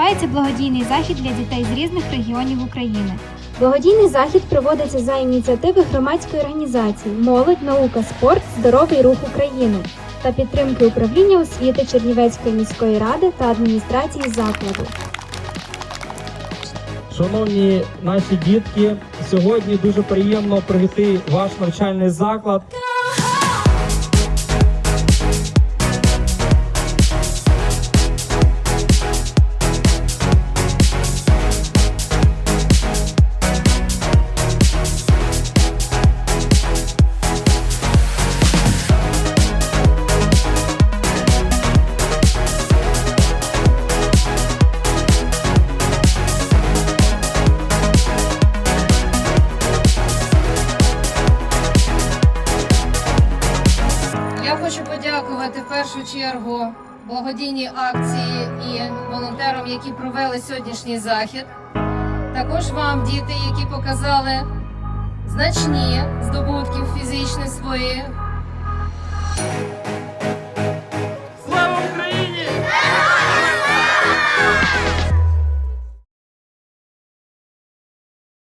відбувається благодійний захід для дітей з різних регіонів України. Благодійний захід проводиться за ініціативи громадської організації Молодь, наука, спорт, здоровий рух України та підтримки управління освіти Чернівецької міської ради та адміністрації закладу. Шановні наші дітки, сьогодні дуже приємно прийти ваш навчальний заклад. Я хочу подякувати в першу чергу благодійній акції і волонтерам, які провели сьогоднішній захід. Також вам, діти, які показали значні здобутки фізичні свої.